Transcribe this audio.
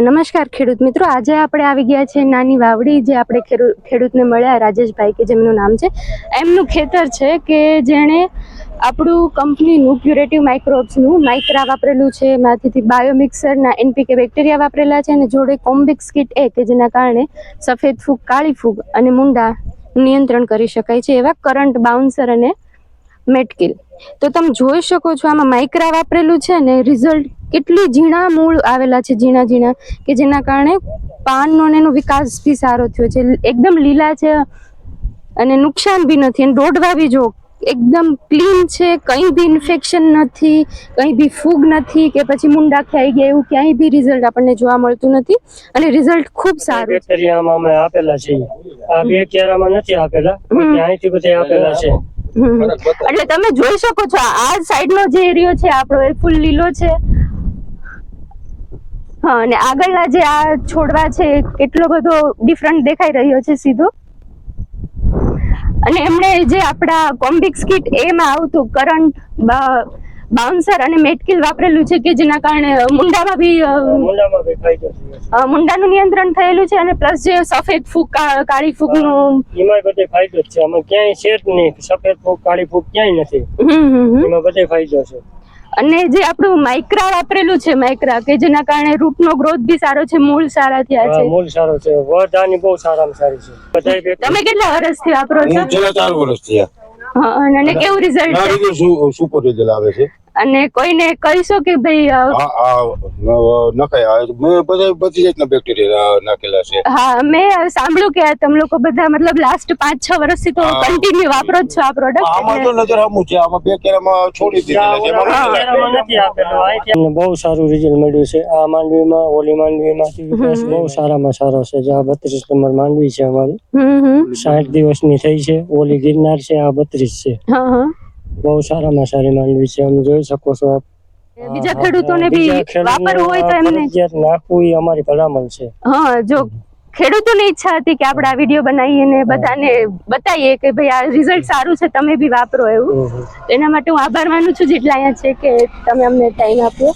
નમસ્કાર ખેડૂત મિત્રો. આજે આપણે આવી ગયા છે નાની વાવડી, જે આપણે ખેડૂ- ખેડૂતને મળ્યા રાજેશભાઈ કે જેમનું નામ છે. એમનું ખેતર છે કે જેણે આપણું કંપનીનું ક્યુરેટિવ માઇક્રોબ્સનું માઇક્રા વાપરેલું છે. એમાંથી બાયોમિક્સરના એનપીકે બેક્ટેરિયા વાપરેલા છે અને જોડે કોમ્બિક્સ કિટ એ કે જેના કારણે સફેદ ફૂગ, કાળી ફૂગ અને મુંડા નિયંત્રણ કરી શકાય છે એવા કરંટ બાઉન્સર અને મેટકિલ. તો તમે જોઈ શકો છો આમાં માઇક્રા વાપરેલું છે ને રિઝલ્ટ કેટલી ઝીણા મૂળ આવેલા છે ઝીણા ઝીણા કે જેના કારણે પાનનો એનો વિકાસ બી સારો થયો છે. એકદમ લીલા છે અને નુકસાન બી નથી. અને દોડવા બી જો એકદમ ક્લીન છે કંઈ બી ઇન્ફેક્શન નથી કંઈ બી ફૂગ નથી કે પછી મુંડા ખાઈ ગયા એવું ક્યાંય બી રિઝલ્ટ આપણને જોવા મળતું નથી. અને રિઝલ્ટ ખૂબ સારું છે. બેક્ટેરિયામાં અમે આપેલા છે આ બે ક્યારામાં નથી આપેલા. ત્યાંથી બધે આપેલા છે. એટલે તમે જોઈ શકો છો આ સાઈડનો જે એરિયો છે આપણો એ ફૂલ લીલો છે. હા અને આગળના જે આ છોડવા છે એટલો બધો ડિફરન્ટ દેખાઈ રહ્યો છે સીધો. અને એમણે જે આપણા કોમ્બિક્સ કિટ એમાં આવતું કરંટ બાઉન્સર અને મેટકિલ વાપરેલું છે કે જેના કારણે મુંડામાં બી મુંડાનું નિયંત્રણ થયેલું છે અને પ્લસ જે સફેદ ફૂગ કાળી કાળી ફૂગનું એમાં બધે ફાયદો છે. અમે ક્યાંય છે જ નહીં. સફેદ ફૂગ કાળી ફૂગ ક્યાંય નથી. એમાં બધે ફાયદો છે. અને જે આપણું માઇક્રા વાપરેલું છે માઇક્રા કે જેના કારણે રૂટનો ગ્રોથ બી સારો છે મૂળ સારા થયા છે. મૂળ સારો છે. વધ બહુ સારામાં સારી છે. તમે કેટલા વર્ષથી વાપરો છો? હું છેલ્લા ચાર વર્ષ થયા હા, અને કેવું રિઝલ્ટ સુપર રિઝલ્ટ આવે છે. અને કોઈને કહીશો કે ભાઈ નખાય. મેં બધા બધી જાતના બેક્ટેરિયા નાખેલા છે. હા મેં સાંભળ્યું કે તમે લોકો બધા મતલબ લાસ્ટ પાંચ છ વર્ષથી તો કન્ટિન્યુ વાપરો જ છો આ આમાં તો નજર હમું છે. આમાં બે કેરામાં છોડી દીધેલા છે. એમાં આ નથી ક્યારામાં નથી આપેલું અહીંથી અમને બહુ સારું રિઝલ્ટ મળ્યું છે. આ માંડવીમાં ઓલી માંડવીમાં બહુ સારામાં સારો છે. જે આ બત્રીસ નંબર માંડવી છે અમારી. સાઠ દિવસની થઈ છે. ઓલી ગિરનાર છે. આ બત્રીસ છે. હા હા. બહુ સારામાં સારી માંડવી છે અમે જોઈ શકો છો આપ. બીજા ખેડૂતોને બી વાપરવું હોય તો એમને. નાખવું એ અમારી ભલામણ છે. હા જો ખેડૂતોની ઈચ્છા હતી કે આપણે આ વીડિયો બનાવીએ ને બધાને બતાવીએ કે ભાઈ આ રિઝલ્ટ સારું છે તમે બી વાપરો એવું. એના માટે હું આભાર માનું છું જેટલા અહીંયા છે કે તમે અમને ટાઈમ આપ્યો.